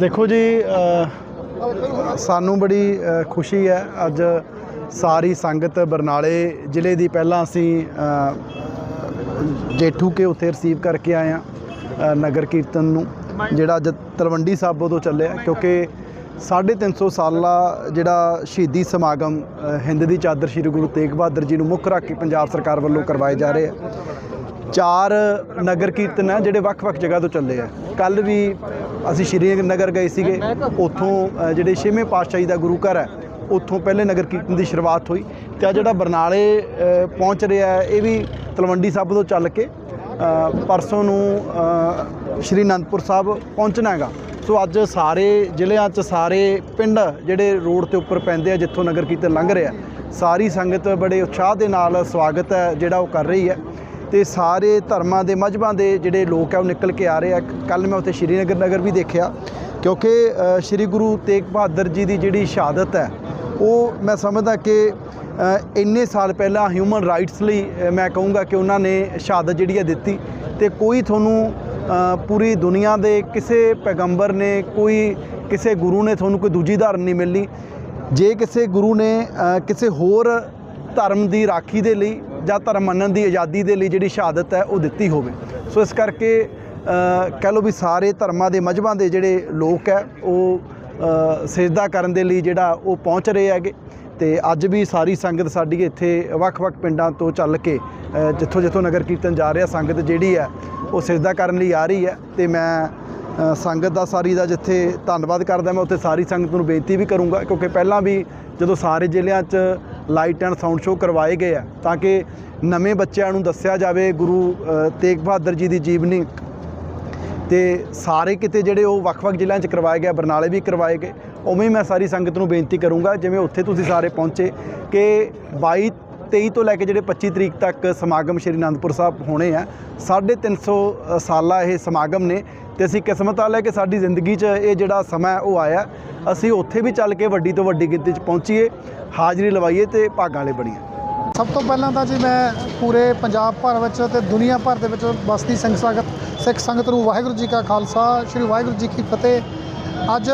ਦੇਖੋ ਜੀ ਸਾਨੂੰ ਬੜੀ ਖੁਸ਼ੀ ਹੈ। ਅੱਜ ਸਾਰੀ ਸੰਗਤ ਬਰਨਾਲੇ ਜ਼ਿਲ੍ਹੇ ਦੀ ਪਹਿਲਾਂ ਅਸੀਂ ਜੇਠੂ ਕੇ ਉੱਥੇ ਰਿਸੀਵ ਕਰਕੇ ਆਏ ਆ ਨਗਰ ਕੀਰਤਨ ਨੂੰ, ਜਿਹੜਾ ਅੱਜ ਤਲਵੰਡੀ ਸਾਬੋ ਤੋਂ ਚੱਲਿਆ, ਕਿਉਂਕਿ 350 ਸਾਲਾ ਜਿਹੜਾ ਸ਼ਹੀਦੀ ਸਮਾਗਮ ਹਿੰਦ ਦੀ ਚਾਦਰ ਸ੍ਰੀ ਗੁਰੂ ਤੇਗ ਬਹਾਦਰ ਜੀ ਨੂੰ ਮੁੱਖ ਰੱਖ ਕੇ ਪੰਜਾਬ ਸਰਕਾਰ ਵੱਲੋਂ ਕਰਵਾਏ ਜਾ ਰਹੇ ਆ। ਚਾਰ ਨਗਰ ਕੀਰਤਨ ਹੈ ਜਿਹੜੇ ਵੱਖ-ਵੱਖ ਜਗ੍ਹਾ ਤੋਂ ਚੱਲੇ ਆ। ਕੱਲ ਵੀ ਅਸੀਂ ਸ਼੍ਰੀ ਨਗਰ ਗਏ ਸੀਗੇ। ਉੱਥੋਂ ਜਿਹੜੇ ਛੇਵੇਂ ਪਾਤਸ਼ਾਹੀ ਦਾ ਗੁਰੂ ਘਰ ਹੈ ਉੱਥੋਂ ਪਹਿਲੇ ਨਗਰ ਕੀਰਤਨ ਦੀ ਸ਼ੁਰੂਆਤ ਹੋਈ ਤੇ ਆ ਜਿਹੜਾ ਬਰਨਾਲੇ ਪਹੁੰਚ ਰਿਹਾ ਇਹ ਵੀ ਤਲਵੰਡੀ ਸਾਹਿਬ ਤੋਂ ਚੱਲ ਕੇ ਪਰਸੋਂ ਨੂੰ ਸ਼੍ਰੀ ਅਨੰਦਪੁਰ ਸਾਹਿਬ ਪਹੁੰਚਣਾ ਹੈਗਾ। ਸੋ ਅੱਜ ਸਾਰੇ ਜ਼ਿਲ੍ਹਿਆਂ 'ਚ ਸਾਰੇ ਪਿੰਡ ਜਿਹੜੇ ਰੋਡ ਤੇ ਉੱਪਰ ਪੈਂਦੇ ਆ, ਜਿੱਥੋਂ ਨਗਰ ਕੀਰਤਨ ਲੰਘ ਰਿਹਾ, ਸਾਰੀ ਸੰਗਤ ਬੜੇ ਉਤਸ਼ਾਹ ਦੇ ਨਾਲ ਸਵਾਗਤ ਹੈ, ਜਿਹੜਾ ਉਹ ਕਰ ਰਹੀ ਹੈ। ਤੇ ਸਾਰੇ ਧਰਮਾਂ ਦੇ ਮਜ਼ਹਬਾਂ ਦੇ ਜਿਹੜੇ ਲੋਕ ਆ, ਉਹ ਨਿਕਲ ਕੇ ਆ ਰਹੇ ਆ। ਕੱਲ ਮੈਂ ਉੱਥੇ ਸ਼੍ਰੀਨਗਰ ਨਗਰ ਵੀ ਦੇਖਿਆ, ਕਿਉਂਕਿ ਸ਼੍ਰੀ ਗੁਰੂ ਤੇਗ ਬਹਾਦਰ ਜੀ ਦੀ ਜਿਹੜੀ ਸ਼ਹਾਦਤ ਹੈ, ਉਹ ਮੈਂ ਸਮਝਦਾ ਕਿ ਇੰਨੇ ਸਾਲ ਪਹਿਲਾਂ ਹਿਊਮਨ ਰਾਈਟਸ ਲਈ ਮੈਂ ਕਹੂੰਗਾ ਕਿ ਉਹਨਾਂ ਨੇ ਸ਼ਹਾਦਤ ਜਿਹੜੀ ਹੈ ਦਿੱਤੀ। ਤੇ ਕੋਈ ਤੁਹਾਨੂੰ ਪੂਰੀ ਦੁਨੀਆ ਦੇ ਕਿਸੇ ਪੈਗੰਬਰ ਨੇ ਕੋਈ ਕਿਸੇ ਗੁਰੂ ਨੇ ਤੁਹਾਨੂੰ ਕੋਈ ਦੂਜੀ ਧਾਰਨ ਨਹੀਂ ਮਿਲਣੀ। ਜੇ ਕਿਸੇ ਗੁਰੂ ਨੇ ਕਿਸੇ ਹੋਰ ਧਰਮ ਦੀ ਰਾਖੀ ਦੇ ਲਈ ਜਾਂ ਧਰਮ ਮੰਨਣ ਦੀ ਆਜ਼ਾਦੀ ਦੇ ਲਈ ਜਿਹੜੀ ਸ਼ਹਾਦਤ ਹੈ ਉਹ ਦਿੱਤੀ ਹੋਵੇ। ਸੋ ਇਸ ਕਰਕੇ ਕਹਿ ਲਓ ਵੀ ਸਾਰੇ ਧਰਮਾਂ ਦੇ ਮਜ਼ਹਬਾਂ ਦੇ ਜਿਹੜੇ ਲੋਕ ਹੈ ਉਹ ਅ, ਕਰਨ ਦੇ ਲਈ ਜਿਹੜਾ ਉਹ ਪਹੁੰਚ ਰਹੇ ਹੈਗੇ। ਤੇ ਅੱਜ ਵੀ ਸਾਰੀ ਸੰਗਤ ਸਾਡੀ ਇੱਥੇ ਵੱਖ-ਵੱਖ ਪਿੰਡਾਂ ਤੋਂ ਚੱਲ ਕੇ ਜਿੱਥੋਂ ਜਿੱਥੋਂ ਨਗਰ ਕੀਰਤਨ ਜਾ ਰਿਹਾ, ਸੰਗਤ ਜਿਹੜੀ ਹੈ, ਉਹ ਸਿਜਦਾ ਕਰਨ ਲਈ ਆ ਰਹੀ ਹੈ ਤੇ ਮੈਂ ਸੰਗਤ ਦਾ ਸਾਰੀ ਦਾ ਜਿੱਥੇ ਧੰਨਵਾਦ ਕਰਦਾ, ਮੈਂ ਉੱਥੇ ਸਾਰੀ ਸੰਗਤ ਨੂੰ ਬੇਨਤੀ ਵੀ ਕਰੂੰਗਾ, ਕਿਉਂਕਿ ਪਹਿਲਾਂ ਵੀ ਜਦੋਂ ਸਾਰੇ ਜ਼ਿਲ੍ਹਿਆਂ 'ਚ ਲਾਈਟ ਐਂਡ ਸਾਊਂਡ ਸ਼ੋਅ ਕਰਵਾਏ ਗਏ ਆ, ਤਾਂ ਕਿ ਨਵੇਂ ਬੱਚਿਆਂ ਨੂੰ ਦੱਸਿਆ ਜਾਵੇ, ਗੁਰੂ ਤੇਗ ਬਹਾਦਰ ਜੀ ਦੀ ਜੀਵਨੀ। ਤੇ ਸਾਰੇ ਕਿਤੇ ਜਿਹੜੇ ਉਹ ਵੱਖ-ਵੱਖ ਜ਼ਿਲ੍ਹਿਆਂ 'ਚ ਕਰਵਾਏ ਗਏ ਬਰਨਾਲੇ ਵੀ ਕਰਵਾਏ ਗਏ ਉਵੇਂ ਹੀ ਮੈਂ ਸਾਰੀ ਸੰਗਤ ਨੂੰ ਬੇਨਤੀ ਕਰੂੰਗਾ, ਜਿਵੇਂ ਉੱਥੇ ਤੁਸੀਂ ਸਾਰੇ ਪਹੁੰਚੇ ਕਿ 22 23 ਤੋਂ ਲੈ ਕੇ ਜਿਹੜੇ 25 ਤਰੀਕ ਤੱਕ ਸਮਾਗਮ ਸ਼੍ਰੀ ਅਨੰਦਪੁਰ ਸਾਹਿਬ ਹੋਣੇ ਆ 350 ਸਾਲਾ ਇਹ ਸਮਾਗਮ ਨੇ ਤੇ ਅਸੀਂ ਕਿਸਮਤ ਵਾਲੇ ਕਿ ਸਾਡੀ ਜ਼ਿੰਦਗੀ 'ਚ ਇਹ ਜਿਹੜਾ ਸਮਾਂ ਉਹ ਆਇਆ, ਅਸੀਂ ਉੱਥੇ ਵੀ ਚੱਲ ਕੇ ਵੱਡੀ ਤੋਂ ਵੱਡੀ ਗਿਣਤੀ 'ਚ ਪਹੁੰਚੀਏ, ਹਾਜ਼ਰੀ ਲਵਾਈਏ ਤੇ ਭਾਗਾਂ ਵਾਲੇ ਬਣੀਏ। ਸਭ ਤੋਂ ਪਹਿਲਾਂ ਤਾਂ ਜੀ ਮੈਂ ਪੂਰੇ ਪੰਜਾਬ ਭਰ ਵਿੱਚ ਤੇ ਦੁਨੀਆ ਭਰ ਦੇ ਵਿੱਚ ਬਸਤੀ ਸਿੰਘ ਸੰਗਤ, ਸਿੱਖ ਸੰਗਤ ਨੂੰ ਵਾਹਿਗੁਰੂ ਜੀ ਕਾ ਖਾਲਸਾ, ਸ੍ਰੀ ਵਾਹਿਗੁਰੂ ਜੀ ਕੀ ਫਤਿਹ। ਅੱਜ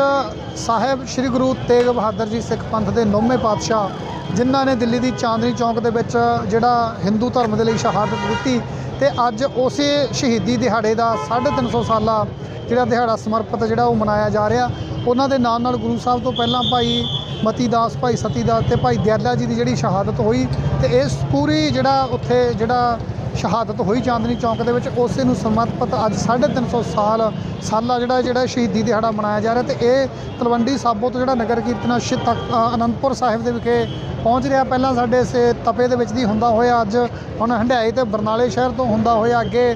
ਸਾਹਿਬ ਸ੍ਰੀ ਗੁਰੂ ਤੇਗ ਬਹਾਦਰ ਜੀ ਸਿੱਖ ਪੰਥ ਦੇ ਨੌਵੇਂ ਪਾਤਸ਼ਾਹ, ਜਿਨ੍ਹਾਂ ਨੇ ਦਿੱਲੀ ਦੀ ਚਾਂਦਨੀ ਚੌਂਕ ਦੇ ਵਿੱਚ ਜਿਹੜਾ ਹਿੰਦੂ ਧਰਮ ਦੇ ਲਈ ਸ਼ਹਾਦਤ ਦਿੱਤੀ ਤੇ ਅੱਜ ਉਸੇ ਸ਼ਹੀਦੀ ਦਿਹਾੜੇ ਦਾ 350 ਸਾਲਾ ਜਿਹੜਾ ਦਿਹਾੜਾ ਸਮਰਪਿਤ ਜਿਹੜਾ ਉਹ ਮਨਾਇਆ ਜਾ ਰਿਹਾ। ਉਹਨਾਂ ਦੇ ਨਾਲ ਨਾਲ ਗੁਰੂ ਸਾਹਿਬ ਤੋਂ ਪਹਿਲਾਂ ਭਾਈ ਮਤੀ ਦਾਸ ਭਾਈ ਸਤੀ ਦਾਸ ਤੇ ਭਾਈ ਦਿਆਲਾ ਜੀ ਦੀ ਜਿਹੜੀ ਸ਼ਹਾਦਤ ਹੋਈ ਤੇ ਇਸ ਪੂਰੀ ਜਿਹੜਾ ਉੱਥੇ ਜਿਹੜਾ ਸ਼ਹਾਦਤ ਹੋਈ ਚਾਂਦਨੀ ਚੌਂਕ ਦੇ ਵਿੱਚ, ਉਸੇ ਨੂੰ ਸਮਰਪਿਤ ਅੱਜ 350 ਸਾਲ, ਸਾਲਾ ਜਿਹੜਾ ਜਿਹੜਾ ਸ਼ਹੀਦੀ ਦਿਹਾੜਾ ਮਨਾਇਆ ਜਾ ਰਿਹਾ ਤੇ ਇਹ ਤਲਵੰਡੀ ਸਾਬੋ ਤੋਂ ਜਿਹੜਾ ਨਗਰ ਕੀਰਤਨ ਸ਼ਿ- ਤਖ਼- ਅਨੰਦਪੁਰ ਸਾਹਿਬ ਦੇ ਵਿਖੇ ਪਹੁੰਚ ਰਿਹਾ। ਪਹਿਲਾਂ ਸਾਡੇ ਸੇ ਤਪੇ ਦੇ ਵਿੱਚ ਦੀ ਹੁੰਦਾ ਹੋਇਆ ਅੱਜ, ਹੁਣ ਹੰਡਿਆਈ ਤੇ ਬਰਨਾਲੇ ਸ਼ਹਿਰ ਤੋਂ ਹੁੰਦਾ ਹੋਇਆ ਅੱਗੇ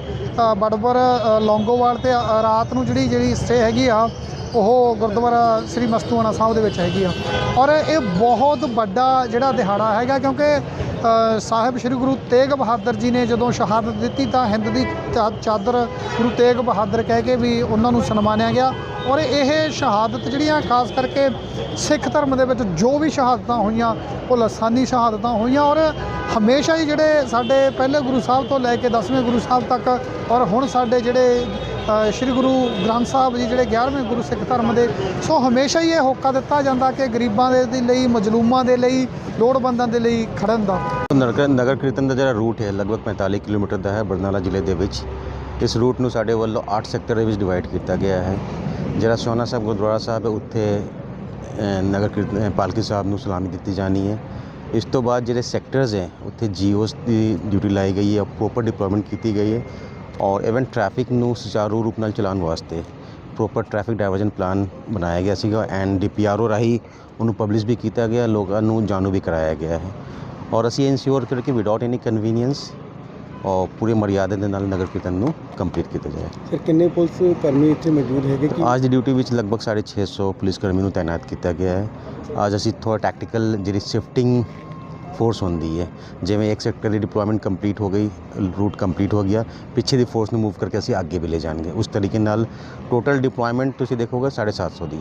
ਬੜਬਰ ਲੌਂਗੋਵਾਲ ਤੇ ਰਾਤ ਨੂੰ ਜਿਹੜੀ ਜਿਹੜੀ ਸਟੇ ਹੈਗੀ ਆ, ਉਹ ਗੁਰਦੁਆਰਾ ਸ੍ਰੀ ਮਸਤੂਆਣਾ ਸਾਹਿਬ ਦੇ ਵਿੱਚ ਹੈਗੀ ਆ। ਔਰ ਇਹ ਬਹੁਤ ਵੱਡਾ ਜਿਹੜਾ ਦਿਹਾੜਾ ਹੈਗਾ ਕਿਉਂਕਿ ਸਾਹਿਬ ਸ੍ਰੀ ਗੁਰੂ ਤੇਗ ਬਹਾਦਰ ਜੀ ਨੇ ਜਦੋਂ ਸ਼ਹਾਦਤ ਦਿੱਤੀ ਤਾਂ ਹਿੰਦ ਦੀ ਚਾ- ਚਾਦਰ ਗੁਰੂ ਤੇਗ ਬਹਾਦਰ ਕਹਿ ਕੇ ਵੀ ਉਹਨਾਂ ਨੂੰ ਸਨਮਾਨਿਆ ਗਿਆ। ਔਰ ਇਹ ਸ਼ਹਾਦਤ ਜਿਹੜੀਆਂ ਖਾਸ ਕਰਕੇ ਸਿੱਖ ਧਰਮ ਦੇ ਵਿੱਚ ਜੋ ਵੀ ਸ਼ਹਾਦਤਾਂ ਹੋਈਆਂ, ਉਹ ਲਸਾਨੀ ਸ਼ਹਾਦਤਾਂ ਹੋਈਆਂ ਔਰ ਹਮੇਸ਼ਾ ਹੀ ਜਿਹੜੇ ਸਾਡੇ ਪਹਿਲੇ ਗੁਰੂ ਸਾਹਿਬ ਤੋਂ ਲੈ ਕੇ 10ਵੇਂ ਗੁਰੂ ਸਾਹਿਬ ਤੱਕ ਔਰ ਹੁਣ ਸਾਡੇ ਜਿਹੜੇ ਸ਼੍ਰੀ ਗੁਰੂ ਗ੍ਰੰਥ ਸਾਹਿਬ ਜੀ ਜਿਹੜੇ 11ਵੇਂ ਗੁਰੂ ਸਿੱਖ ਧਰਮ ਦੇ, ਸੋ ਹਮੇਸ਼ਾ ਹੀ ਇਹ ਹੋਕਾ ਦਿੱਤਾ ਜਾਂਦਾ ਕਿ ਗਰੀਬਾਂ ਦੇ ਲਈ, ਮਜਲੂਮਾਂ ਦੇ ਲਈ, ਲੋੜਵੰਦਾਂ ਦੇ ਲਈ ਖੜਨ ਦਾ। ਨਗਰ ਨਗਰ ਕੀਰਤਨ ਦਾ ਜਿਹੜਾ ਰੂਟ ਹੈ, ਲਗਭਗ 45 ਕਿਲੋਮੀਟਰ ਦਾ ਹੈ, ਬਰਨਾਲਾ ਜ਼ਿਲ੍ਹੇ ਦੇ ਵਿੱਚ। ਇਸ ਰੂਟ ਨੂੰ ਸਾਡੇ ਵੱਲੋਂ 8 ਸੈਕਟਰ ਦੇ ਵਿੱਚ ਡਿਵਾਈਡ ਕੀਤਾ ਗਿਆ ਹੈ। ਜਿਹੜਾ ਸੋਨਾ ਸਾਹਿਬ, ਗੁਰਦੁਆਰਾ ਸਾਹਿਬ ਹੈ, ਉੱਥੇ ਨਗਰ ਕੀਰਤਨ ਪਾਲਕੀ ਸਾਹਿਬ ਨੂੰ ਸਲਾਮੀ ਦਿੱਤੀ ਜਾਣੀ ਹੈ। ਇਸ ਤੋਂ ਬਾਅਦ ਜਿਹੜੇ ਸੈਕਟਰਸ ਹੈ, ਉੱਥੇ ਜੀਓਸ ਦੀ ਡਿਊਟੀ ਲਾਈ ਗਈ ਹੈ ਪ੍ਰੋਪਰ ਡਿਪਲੋਇਮੈਂਟ ਕੀਤੀ ਗਈ ਹੈ। ਔਰ ਇਵਨ ਟ੍ਰੈਫਿਕ ਨੂੰ ਸੁਚਾਰੂ ਰੂਪ ਨਾਲ ਚਲਾਉਣ ਵਾਸਤੇ ਪ੍ਰੋਪਰ ਟ੍ਰੈਫਿਕ ਡਾਇਵਰਜਨ ਪਲਾਨ ਬਣਾਇਆ ਗਿਆ ਸੀਗਾ ਐਂਡ ਡੀਪੀਆਰਓ ਰਾਹੀਂ ਉਹਨੂੰ ਪਬਲਿਸ਼ ਵੀ ਕੀਤਾ ਗਿਆ ਲੋਕਾਂ ਨੂੰ ਜਾਣੂ ਵੀ ਕਰਾਇਆ ਗਿਆ ਹੈ। ਔਰ ਅਸੀਂ ਇਨਸ਼ੋਰ ਕਰਕੇ ਵਿਦਆਊਟ ਐਨੀ ਕਨਵੀਨੀਅੰਸ ਔਰ ਪੂਰੇ ਮਰਿਆਦਾ ਦੇ ਨਾਲ ਨਗਰ ਕੀਰਤਨ ਨੂੰ ਕੰਪਲੀਟ ਕੀਤਾ ਜਾਏ। ਸਰ ਕਿੰਨੇ ਪੁਲਿਸ ਕਰਮੀ ਇੱਥੇ ਮੌਜੂਦ ਹੈਗੇ ਕਿ ਅੱਜ ਦੀ ਡਿਊਟੀ ਵਿੱਚ ਲਗਭਗ 650 ਪੁਲਿਸ ਕਰਮੀ ਨੂੰ ਤਾਇਨਾਤ ਕੀਤਾ ਗਿਆ ਹੈ। ਅੱਜ ਅਸੀਂ ਥੋੜਾ ਟੈਕਟੀਕਲ ਜਿਹੜੀ ਸ਼ਿਫਟਿੰਗ ਫੋਰਸ ਹੁੰਦੀ ਹੈ। ਜਿਵੇਂ ਇੱਕ ਸੈਕਟਰ ਦੀ ਡਿਪਲੋਇਮੈਂਟ ਕੰਪਲੀਟ ਹੋ ਗਈ ਰੂਟ ਕੰਪਲੀਟ ਹੋ ਗਿਆ, ਪਿੱਛੇ ਦੀ ਫੋਰਸ ਨੂੰ ਮੂਵ ਕਰਕੇ ਅਸੀਂ ਅੱਗੇ ਵੀ ਲੈ ਜਾਣਗੇ। ਉਸ ਤਰੀਕੇ ਨਾਲ ਟੋਟਲ ਡਿਪਲੋਇਮੈਂਟ ਤੁਸੀਂ ਦੇਖੋਗੇ 750 ਦੀ